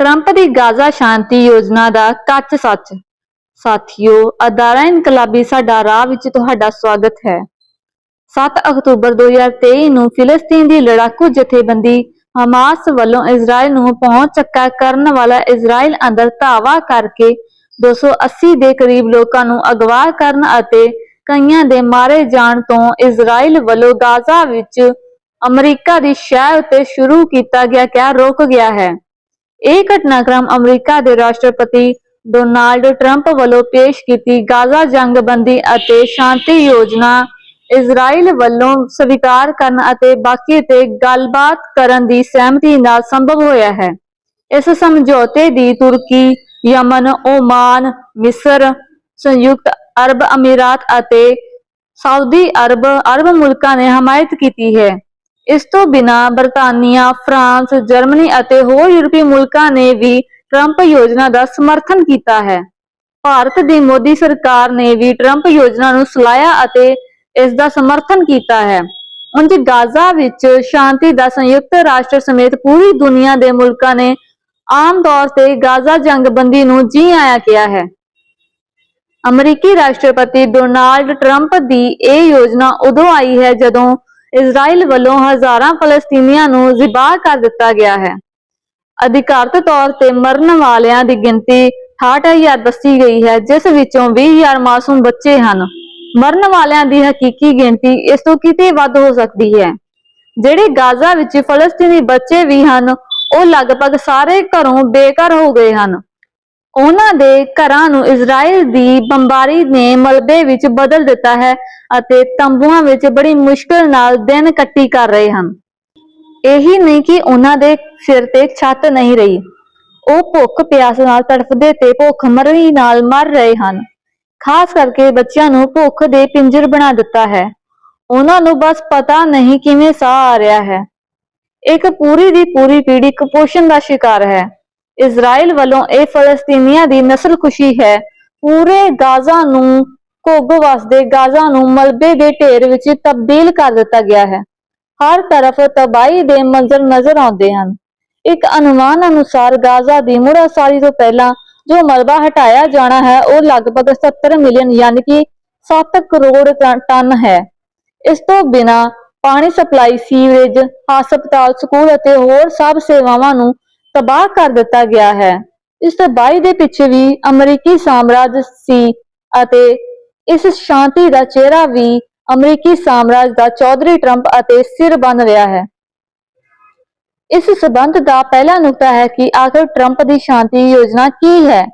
Trump ਦੀ Gaza ਸ਼ਾਂਤੀ ਯੋਜਨਾ ਦਾ ਕੱਚ ਸੱਚ। ਸਾਥੀਓ, ਅਦਾਰਾ ਇਨਕਲਾਬੀ ਸਾਡਾ ਰਾਹ ਵਿੱਚ ਤੁਹਾਡਾ ਸਵਾਗਤ ਹੈ। 7 ਅਕਤੂਬਰ 2023 ਨੂੰ ਫਿਲਸਤੀਨ ਦੀ ਲੜਾਕੂ ਜਥੇਬੰਦੀ ਹਮਾਸ ਵੱਲੋਂ ਇਜ਼ਰਾਈਲ ਨੂੰ ਪਹੁੰਚ ਚੱਕਾ ਕਰਨ ਵਾਲਾ ਇਜ਼ਰਾਈਲ ਅੰਦਰ ਧਾਵਾ ਕਰਕੇ 280 ਦੇ ਕਰੀਬ ਲੋਕਾਂ ਨੂੰ ਅਗਵਾ ਕਰਨ ਅਤੇ ਕਈਆਂ ਦੇ ਮਾਰੇ ਜਾਣ ਤੋਂ ਇਜ਼ਰਾਈਲ ਵੱਲੋਂ ਗਾਜ਼ਾ ਵਿੱਚ ਅਮਰੀਕਾ ਦੀ ਸ਼ਹਿਰ ਉੱਤੇ ਸ਼ੁਰੂ ਕੀਤਾ ਗਿਆ ਕਹਿ ਰੋਕ ਗਿਆ ਹੈ। ਇਹ ਘਟਨਾਕ੍ਰਮ ਅਮਰੀਕਾ ਦੇ ਰਾਸ਼ਟਰਪਤੀ ਡੋਨਾਲਡ ਟਰੰਪ ਵੱਲੋਂ ਪੇਸ਼ ਕੀਤੀ ਗਾਜ਼ਾ ਜੰਗਬੰਦੀ ਅਤੇ ਸ਼ਾਂਤੀ ਯੋਜਨਾ ਇਜ਼ਰਾਈਲ ਵੱਲੋਂ ਸਵੀਕਾਰ ਕਰਨ ਅਤੇ ਬਾਕੀ ਤੇ ਗੱਲਬਾਤ ਕਰਨ ਦੀ ਸਹਿਮਤੀ ਨਾਲ ਸੰਭਵ ਹੋਇਆ ਹੈ। ਇਸ ਸਮਝੌਤੇ ਦੀ ਤੁਰਕੀ, ਯਮਨ, ਓਮਾਨ, ਮਿਸਰ, ਸੰਯੁਕਤ ਅਰਬ ਅਮੀਰਾਤ ਅਤੇ ਸਾਊਦੀ ਅਰਬ ਅਰਬ ਮੁਲਕਾਂ ਨੇ ਹਮਾਇਤ ਕੀਤੀ ਹੈ। ਇਸ ਤੋਂ ਬਿਨਾ ਬਰਤਾਨੀਆ, ਫਰਾਂਸ, ਜਰਮਨੀ ਅਤੇ ਹੋਰ ਯੂਰਪੀ ਮੁਲਕਾਂ ਨੇ ਵੀ ਟਰੰਪ ਯੋਜਨਾ ਦਾ ਸਮਰਥਨ ਕੀਤਾ ਹੈ। ਭਾਰਤ ਦੀ ਮੋਦੀ ਸਰਕਾਰ ਨੇ ਵੀ ਟਰੰਪ ਯੋਜਨਾ ਨੂੰ ਸਲਾਇਆ ਅਤੇ ਇਸ ਦਾ ਸਮਰਥਨ ਕੀਤਾ ਹੈ। ਉਂਝ ਗਾਜ਼ਾ ਵਿੱਚ ਸ਼ਾਂਤੀ ਦਾ ਸੰਯੁਕਤ ਰਾਸ਼ਟਰ ਸਮੇਤ ਪੂਰੀ ਦੁਨੀਆ ਦੇ ਮੁਲਕਾਂ ਨੇ ਆਮ ਤੌਰ ਤੇ ਗਾਜ਼ਾ ਜੰਗਬੰਦੀ ਨੂੰ ਜੀ ਆਇਆ ਕਿਹਾ ਹੈ। ਅਮਰੀਕੀ ਰਾਸ਼ਟਰਪਤੀ ਡੋਨਾਲਡ ਟਰੰਪ ਦੀ ਇਹ ਯੋਜਨਾ ਉਦੋਂ ਆਈ ਹੈ ਜਦੋਂ ਇਜ਼ਰਾਈਲ ਵੱਲੋਂ ਹਜ਼ਾਰਾਂ ਫਲਸਤੀਨੀਆਂ ਨੂੰ ਜ਼ਿਬਾਹ ਕਰ ਦਿੱਤਾ ਗਿਆ ਹੈ। ਅਧਿਕਾਰਤ ਤੌਰ ਤੇ ਮਰਨ ਵਾਲਿਆਂ ਦੀ ਗਿਣਤੀ 68000 ਦੱਸੀ ਗਈ ਹੈ, ਜਿਸ ਵਿੱਚੋਂ 20000 ਮਾਸੂਮ ਬੱਚੇ ਹਨ। ਮਰਨ ਵਾਲਿਆਂ ਦੀ ਹਕੀਕੀ ਗਿਣਤੀ ਇਸ ਤੋਂ ਕਿਤੇ ਵੱਧ ਹੋ ਸਕਦੀ ਹੈ। ਜਿਹੜੇ ਗਾਜ਼ਾ ਵਿੱਚ ਫਲਸਤੀਨੀ ਬੱਚੇ ਵੀ ਹਨ, ਉਹ ਲਗਭਗ ਸਾਰੇ ਘਰੋਂ ਬੇਘਰ ਹੋ ਗਏ ਹਨ। ਉਹਨਾਂ ਦੇ ਘਰਾਂ ਨੂੰ ਇਜ਼ਰਾਈਲ ਦੀ ਬੰਬਾਰੀ ਨੇ ਮਲਬੇ ਵਿੱਚ ਬਦਲ ਦਿੱਤਾ ਹੈ ਅਤੇ ਤੰਬੂਆਂ ਵਿੱਚ ਬੜੀ ਮੁਸ਼ਕਲ ਨਾਲ ਦਿਨ ਕੱਟੀ ਕਰ ਰਹੇ ਹਨ। ਇਹੀ ਨਹੀਂ ਕਿ ਉਹਨਾਂ ਦੇ ਸਿਰ ਤੇ ਛੱਤ ਨਹੀਂ ਰਹੀ। ਉਹ ਭੁੱਖ ਪਿਆਸ ਨਾਲ ਤੜਫਦੇ ਤੇ ਭੁੱਖ ਭੁੱਖਮਰੀ ਨਾਲ ਮਰ ਰਹੇ ਹਨ। ਖਾਸ ਕਰਕੇ ਬੱਚਿਆਂ ਨੂੰ ਭੁੱਖ ਦੇ ਪਿੰਜਰ ਬਣਾ ਦਿੱਤਾ ਹੈ। ਉਹਨਾਂ ਨੂੰ ਬਸ ਪਤਾ ਨਹੀਂ ਕਿਵੇਂ ਸਾਹ ਆ ਰਿਹਾ ਹੈ। ਇੱਕ ਪੂਰੀ ਦੀ ਪੂਰੀ ਪੀੜ੍ਹੀ ਕੁਪੋਸ਼ਣ ਦਾ ਸ਼ਿਕਾਰ ਹੈ। ਇਜ਼ਰਾਈਲ ਵੱਲੋਂ ਇਹ ਫਲਸਤੀਨੀਆਂ ਦੀ ਨਸਲਕੁਸ਼ੀ ਹੈ। ਪੂਰੇ ਗਾਜ਼ਾ ਨੂੰ ਘੁੱਗ ਵਸਦੇ ਗਾਜ਼ਾ ਨੂੰ ਮਲਬੇ ਦੇ ਢੇਰ ਵਿੱਚ ਤਬਦੀਲ ਕਰ ਦਿੱਤਾ ਗਿਆ ਹੈ। ਹਰ ਤਰਫ ਤਬਾਹੀ ਦੇ ਮੰਜ਼ਰ ਨਜ਼ਰ ਆਉਂਦੇ ਹਨ। ਇੱਕ ਅਨੁਮਾਨ ਅਨੁਸਾਰ ਗਾਜ਼ਾ ਦੀ ਮੁੜਾਸਾਰੀ ਤੋਂ ਪਹਿਲਾਂ ਜੋ ਮਲਬਾ ਹਟਾਇਆ ਜਾਣਾ ਹੈ, ਉਹ ਲਗਭਗ 70 ਮਿਲੀਅਨ ਯਾਨੀ ਕਿ 7 ਕਰੋੜ ਟਨ- ਟਨ ਹੈ। ਇਸ ਤੋਂ ਬਿਨਾ ਪਾਣੀ ਸਪਲਾਈ, ਸੀਵਰੇਜ, ਹਸਪਤਾਲ, ਸਕੂਲ ਅਤੇ ਹੋਰ ਸਭ ਸੇਵਾਵਾਂ ਨੂੰ ਤਬਾਹ ਕਰ ਦਿੱਤਾ ਗਿਆ ਹੈ। ਇਸ ਤਬਾਹੀ ਦੇ ਪਿੱਛੇ ਵੀ ਅਮਰੀਕੀ ਸਾਮਰਾਜ ਸੀ ਅਤੇ ਇਸ ਸ਼ਾਂਤੀ ਦਾ ਚਿਹਰਾ ਵੀ ਅਮਰੀਕੀ ਸਾਮਰਾਜ ਦਾ ਚੌਧਰੀ ਟਰੰਪ ਅਤੇ ਸਿਰ ਬਣ ਰਿਹਾ ਹੈ। ਇਸ ਸਬੰਧ ਦਾ ਪਹਿਲਾ ਨੁਕਤਾ ਹੈ ਕਿ ਆਖਰ ਟਰੰਪ ਦੀ ਸ਼ਾਂਤੀ ਯੋਜਨਾ ਕੀ ਹੈ।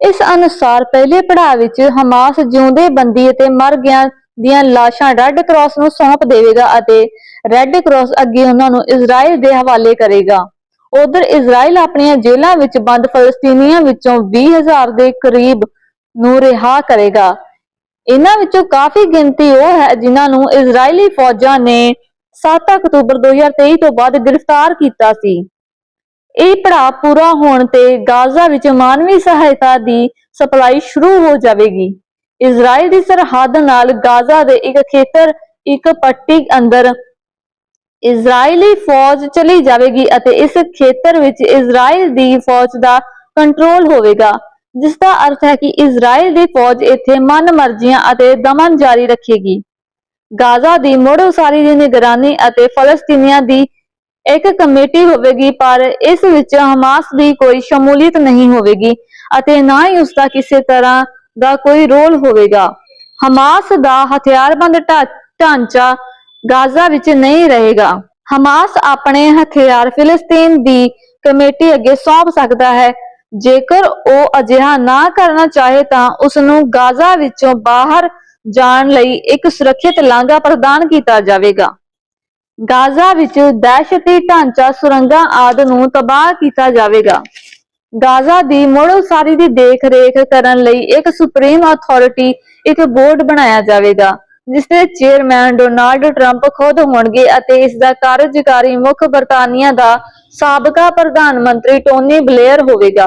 ਇਸ ਅਨੁਸਾਰ ਪਹਿਲੇ ਪੜਾਅ ਵਿੱਚ ਹਮਾਸ ਜਿਉਂਦੇ ਬੰਦੀ ਅਤੇ ਮਰ ਗਿਆ ਦੀਆਂ ਲਾਸ਼ਾਂ ਰੈੱਡ ਕਰਾਸ ਨੂੰ ਸੌਂਪ ਦੇਵੇਗਾ ਅਤੇ ਰੈੱਡ ਕਰਾਸ ਅੱਗੇ ਉਹਨਾਂ ਨੂੰ ਇਜ਼ਰਾਈਲ ਦੇ ਹਵਾਲੇ ਕਰੇਗਾ। ਉਧਰ ਇਜ਼ਰਾਈਲ ਆਪਣੀਆਂ ਜੇਲ੍ਹਾਂ ਵਿੱਚ ਬੰਦ ਫਲਸਤੀਨੀਆਂ ਵਿੱਚੋਂ 20000 ਦੇ ਕਰੀਬ ਨੂੰ ਰਿਹਾ ਕਰੇਗਾ। ਇਹਨਾਂ ਵਿੱਚੋਂ ਕਾਫੀ ਗਿਣਤੀ ਉਹ ਹੈ ਜਿਨ੍ਹਾਂ ਨੂੰ ਇਜ਼ਰਾਈਲੀ ਫੌਜਾਂ ਨੇ 7 ਅਕਤੂਬਰ 2023 ਤੋਂ ਬਾਅਦ ਗ੍ਰਿਫਤਾਰ ਕੀਤਾ ਸੀ। ਇਹ ਪੜਾਅ ਪੂਰਾ ਹੋਣ ਤੇ ਗਾਜ਼ਾ ਵਿੱਚ ਮਾਨਵੀ ਸਹਾਇਤਾ ਦੀ ਸਪਲਾਈ ਸ਼ੁਰੂ ਹੋ ਜਾਵੇਗੀ। ਇਜ਼ਰਾਈਲ ਦੀ ਸਰਹੱਦ ਨਾਲ ਗਾਜ਼ਾ ਦੇ ਇੱਕ ਖੇਤਰ, ਇੱਕ ਪੱਟੀ ਅੰਦਰ ਇਜ਼ਰਾਈਲੀ ਫੌਜ ਚਲੀ ਜਾਵੇਗੀ ਅਤੇ ਇਸ ਖੇਤਰ ਵਿੱਚ ਇਜ਼ਰਾਈਲ ਦੀ ਫੌਜ ਦਾ ਕੰਟਰੋਲ ਹੋਵੇਗਾ ਜਿਸ ਦਾ ਅਰਥ ਹੈ ਕਿ ਇਜ਼ਰਾਈਲ ਦੀ ਫੌਜ ਇੱਥੇ ਮਨਮਰਜ਼ੀਆਂ ਅਤੇ ਦਮਨ ਜਾਰੀ ਰੱਖੇਗੀ। ਗਾਜ਼ਾ ਦੀ ਮੁੜ ਉਸਾਰੀ ਦੀ ਨਿਗਰਾਨੀ ਅਤੇ ਫਲਸਤੀਨੀਆਂ ਦੀ ਇੱਕ ਕਮੇਟੀ ਹੋਵੇਗੀ, ਪਰ ਇਸ ਵਿੱਚ ਹਮਾਸ ਦੀ ਕੋਈ ਸ਼ਮੂਲੀਅਤ ਨਹੀਂ ਹੋਵੇਗੀ ਅਤੇ ਨਾ ਹੀ ਉਸ ਦਾ ਕਿਸੇ ਤਰ੍ਹਾਂ ਦਾ ਕੋਈ ਰੋਲ ਹੋਵੇਗਾ। ਹਮਾਸ ਦਾ ਹਥਿਆਰਬੰਦ ਢਾ- ਢਾਂਚਾ ਗਾਜ਼ਾ ਵਿੱਚ ਨਹੀਂ ਰਹੇਗਾ। ਹਮਾਸ ਆਪਣੇ ਹਥਿਆਰ ਫਿਲਸਤੀਨ ਦੀ ਕਮੇਟੀ ਅੱਗੇ ਸੌਂਪ ਸਕਦਾ ਹੈ। ਜੇਕਰ ਉਹ ਅਜਿਹਾ ਨਾ ਕਰਨਾ ਚਾਹੇ ਤਾਂ ਉਸ ਨੂੰ ਗਾਜ਼ਾ ਵਿੱਚੋਂ ਬਾਹਰ ਜਾਣ ਲਈ ਇੱਕ ਸੁਰੱਖਿਅਤ ਲਾਂਘਾ ਪ੍ਰਦਾਨ ਕੀਤਾ ਜਾਵੇਗਾ। ਗਾਜ਼ਾ ਵਿੱਚ ਦਹਿਸ਼ਤੀ ਢਾਂਚਾ, ਸੁਰੰਗਾਂ ਆਦਿ ਨੂੰ ਤਬਾਹ ਕੀਤਾ ਜਾਵੇਗਾ। ਗਾਜ਼ਾ ਦੀ ਮੁੜ ਉਸਾਰੀ ਦੀ ਦੇਖ-ਰੇਖ ਕਰਨ ਲਈ ਇੱਕ ਸੁਪਰੀਮ ਅਥਾਰਟੀ, ਇੱਕ ਬੋਰਡ ਬਣਾਇਆ ਜਾਵੇਗਾ। ਜਿਸ ਦੇ ਚੇਅਰਮੈਨ ਡੋਨਾਲਡ ਟਰੰਪ ਖੁਦ ਹੋਣਗੇ ਅਤੇ ਇਸ ਦਾ ਕਾਰਜਕਾਰੀ ਮੁੱਖ ਬਰਤਾਨੀਆ ਦਾ ਸਾਬਕਾ ਪ੍ਰਧਾਨ ਮੰਤਰੀ ਟੋਨੀ ਬਲੇਅਰ ਹੋਵੇਗਾ।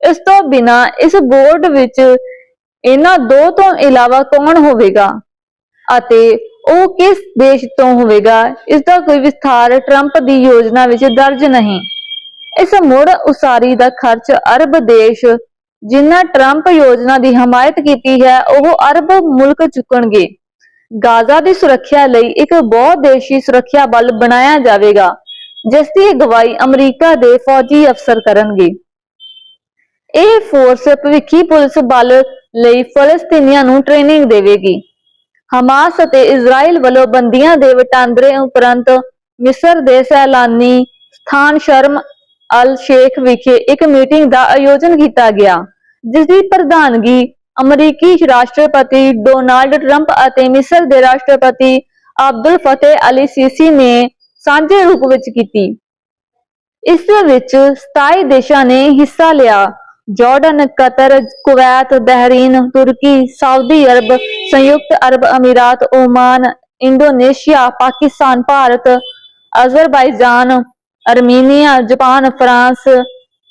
ਇਸ ਤੋਂ ਬਿਨਾ ਇਸ ਬੋਰਡ ਵਿੱਚ ਇਹਨਾਂ ਦੋ ਤੋਂ ਇਲਾਵਾ ਕੌਣ ਹੋਵੇਗਾ ਅਤੇ ਉਹ ਕਿਸ ਦੇਸ਼ ਤੋਂ ਹੋਵੇਗਾ, ਇਸ ਦਾ ਕੋਈ ਵਿਸਥਾਰ ਟਰੰਪ ਦੀ ਯੋਜਨਾ ਵਿੱਚ ਦਰਜ ਨਹੀਂ। ਇਸ ਮੁੜ ਉਸਾਰੀ ਦਾ ਖਰਚ ਅਰਬ ਦੇਸ਼ ਜਿਨ੍ਹਾਂ ਟਰੰਪ ਯੋਜਨਾ ਦੀ ਹਮਾਇਤ ਕੀਤੀ ਹੈ, ਉਹ ਅਰਬ ਮੁਲਕ ਚੁੱਕਣਗੇ। ਗਾਜ਼ਾ ਦੀ ਸੁਰੱਖਿਆ ਲਈ ਇੱਕ ਬਹੁ-ਦੇਸ਼ੀ ਸੁਰੱਖਿਆ ਬਲ ਬਣਾਇਆ ਜਾਵੇਗਾ, ਜਿਸ ਦੀ ਅਗਵਾਈ ਅਮਰੀਕਾ ਦੇ ਫੌਜੀ ਅਫਸਰ ਕਰਨਗੇ। ਇਹ ਫੋਰਸ ਭਵਿੱਖੀ ਪੁਲਿਸ ਬਲ ਲਈ ਫਲਸਤੀਨੀਆਂ ਨੂੰ ਟ੍ਰੇਨਿੰਗ ਦੇਵੇਗੀ। ਹਮਾਸ ਅਤੇ ਇਜ਼ਰਾਈਲ ਵੱਲੋਂ ਬੰਦੀਆਂ ਦੇ ਵਟਾਂਦਰੇ ਉਪਰੰਤ ਮਿਸਰ ਦੇ ਸੈਲਾਨੀ ਸਥਾਨ ਸ਼ਰਮ ਅਲ ਸ਼ੇਖ ਵਿਖੇ ਇੱਕ ਮੀਟਿੰਗ ਦਾ ਆਯੋਜਨ ਕੀਤਾ ਗਿਆ, ਜਿਸ ਦੀ ਪ੍ਰਧਾਨਗੀ ਅਮਰੀਕੀ ਰਾਸ਼ਟਰਪਤੀ ਡੋਨਾਲਡ ਟਰੰਪ ਅਤੇ ਮਿਸਰ ਦੇ ਰਾਸ਼ਟਰਪਤੀ ਅਬਦੁਲ ਫਤਿਹ ਅਲੀ ਸੀਸੀ ਨੇ ਸਾਂਝੇ ਰੂਪ ਵਿੱਚ ਕੀਤੀ। ਇਸ ਵਿੱਚ 27 ਦੇਸ਼ਾਂ ਨੇ ਹਿੱਸਾ ਲਿਆ। ਜਾਰਡਨ, ਕਤਰ, ਕੁਵੈਤ, ਬਹਿਰੀਨ, ਤੁਰਕੀ, ਸਾਊਦੀ ਅਰਬ, ਸੰਯੁਕਤ ਅਰਬ ਅਮੀਰਾਤ, Oman, Indonesia, Pakistan, Bharat, Azerbaijan, Armenia, Japan, France,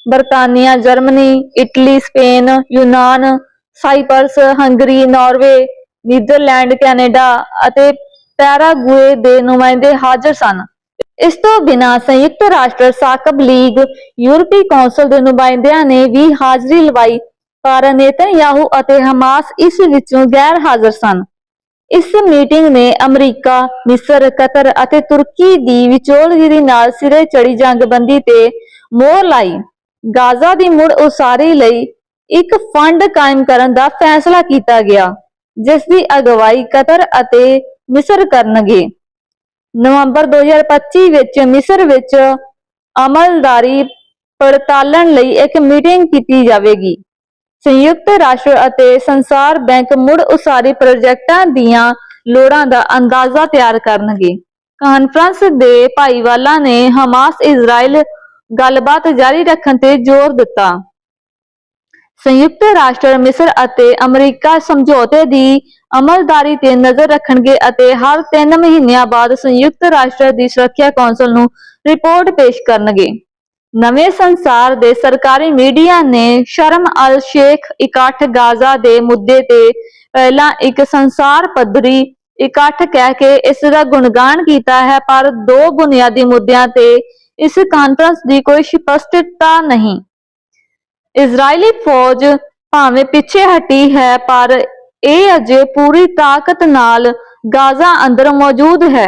ਬਰਤਾਨੀਆ, Germany, Italy, Spain, ਯੂਨਾਨ Cyprus, Hungary, Norway, Netherland, Canada ਅਤੇ ਪੈਰਾਗੁਏ ਦੇ ਨੁਮਾਇੰਦੇ ਹਾਜ਼ਰ ਸਨ। ਇਸ ਤੋਂ ਬਿਨਾਂ ਸੰਯੁਕਤ ਰਾਸ਼ਟਰ, ਸਾਕਬ ਲੀਗ, ਯੂਰਪੀ ਕੌਂਸਲ ਦੇ ਨੁਮਾਇੰਦਿਆਂ ਨੇ ਵੀ ਹਾਜ਼ਰੀ ਲਵਾਈ। ਪਰ ਨੇਤਨਯਾਹੂ ਅਤੇ ਹਮਾਸ ਇਸ ਵਿੱਚੋਂ ਗੈਰ ਹਾਜ਼ਰ ਸਨ। ਇਸ ਮੀਟਿੰਗ ਨੇ ਅਮਰੀਕਾ, ਮਿਸਰ, ਕਤਰ ਅਤੇ ਤੁਰਕੀ ਦੀ ਵਿਚੋਲਗਿਰੀ ਨਾਲ ਸਿਰੇ ਚੜੀ ਜੰਗਬੰਦੀ ਤੇ ਮੋਹਰ ਲਾਈ। ਗਾਜ਼ਾ ਦੀ ਮੁੜ ਉਸਾਰੀ ਲਈ ਇੱਕ ਫੰਡ ਕਾਇਮ ਕਰਨ ਦਾ ਫੈਸਲਾ ਕੀਤਾ ਗਿਆ, ਜਿਸ ਦੀ ਅਗਵਾਈ ਕਤਰ ਅਤੇ ਮਿਸਰ ਕਰਨਗੇ। ਨਵੰਬਰ 2025 ਵਿੱਚ ਮਿਸਰ ਵਿੱਚ ਅਮਲਦਾਰੀ ਪੜਤਾਲਣ ਲਈ ਇੱਕ ਮੀਟਿੰਗ ਕੀਤੀ ਜਾਵੇਗੀ। ਸੰਯੁਕਤ ਰਾਸ਼ਟਰ ਅਤੇ ਸੰਸਾਰ ਬੈਂਕ ਮੁੜ ਉਸਾਰੀ ਪ੍ਰੋਜੈਕਟਾਂ ਦੀਆਂ ਲੋੜਾਂ ਦਾ ਅੰਦਾਜ਼ਾ ਤਿਆਰ ਕਰਨਗੇ। ਕਾਨਫਰੰਸ ਦੇ ਭਾਈਵਾਲਾਂ ਨੇ ਹਮਾਸ ਇਜ਼ਰਾਈਲ ਗੱਲਬਾਤ ਜਾਰੀ ਰੱਖਣ ਤੇ ਜ਼ੋਰ ਦਿੱਤਾ। ਸੰਯੁਕਤ ਰਾਸ਼ਟਰ, ਮਿਸਰ ਅਤੇ ਅਮਰੀਕਾ ਸਮਝੌਤੇ ਦੀ ਅਮਲਦਾਰੀ ਤੇ ਨਜ਼ਰ ਰੱਖਣਗੇ ਅਤੇ ਹਰ 3 ਮਹੀਨਿਆਂ ਬਾਅਦ ਸੰਯੁਕਤ ਰਾਸ਼ਟਰ ਦੀ ਸੁਰੱਖਿਆ ਕੌਂਸਲ ਨੂੰ ਰਿਪੋਰਟ ਪੇਸ਼ ਕਰਨਗੇ। ਨਵੇਂ ਸੰਸਾਰ ਦੇ ਸਰਕਾਰੀ ਮੀਡੀਆ ਨੇ ਸ਼ਰਮ ਅਲ ਸ਼ੇਖ ਇਕੱਠ ਗਾਜ਼ਾ ਦੇ ਮੁੱਦੇ ਤੇ ਪਹਿਲਾਂ ਇੱਕ ਸੰਸਾਰ ਪੱਧਰੀ ਇਕੱਠ ਕਹਿ ਕੇ ਇਸ ਦਾ ਗੁਣਗਾਨ ਕੀਤਾ ਹੈ, ਪਰ ਦੋ ਬੁਨਿਆਦੀ ਮੁੱਦਿਆਂ ਤੇ ਇਸ ਕਾਨਫਰੰਸ ਦੀ ਕੋਈ ਸਪਸ਼ਟਤਾ ਨਹੀਂ। ਇਜ਼ਰਾਈਲੀ ਫੌਜ ਭਾਵੇਂ ਪਿੱਛੇ ਹਟੀ ਹੈ, ਪਰ ਇਹ ਅਜੇ ਪੂਰੀ ਤਾਕਤ ਨਾਲ ਗਾਜ਼ਾ ਅੰਦਰ ਮੌਜੂਦ ਹੈ।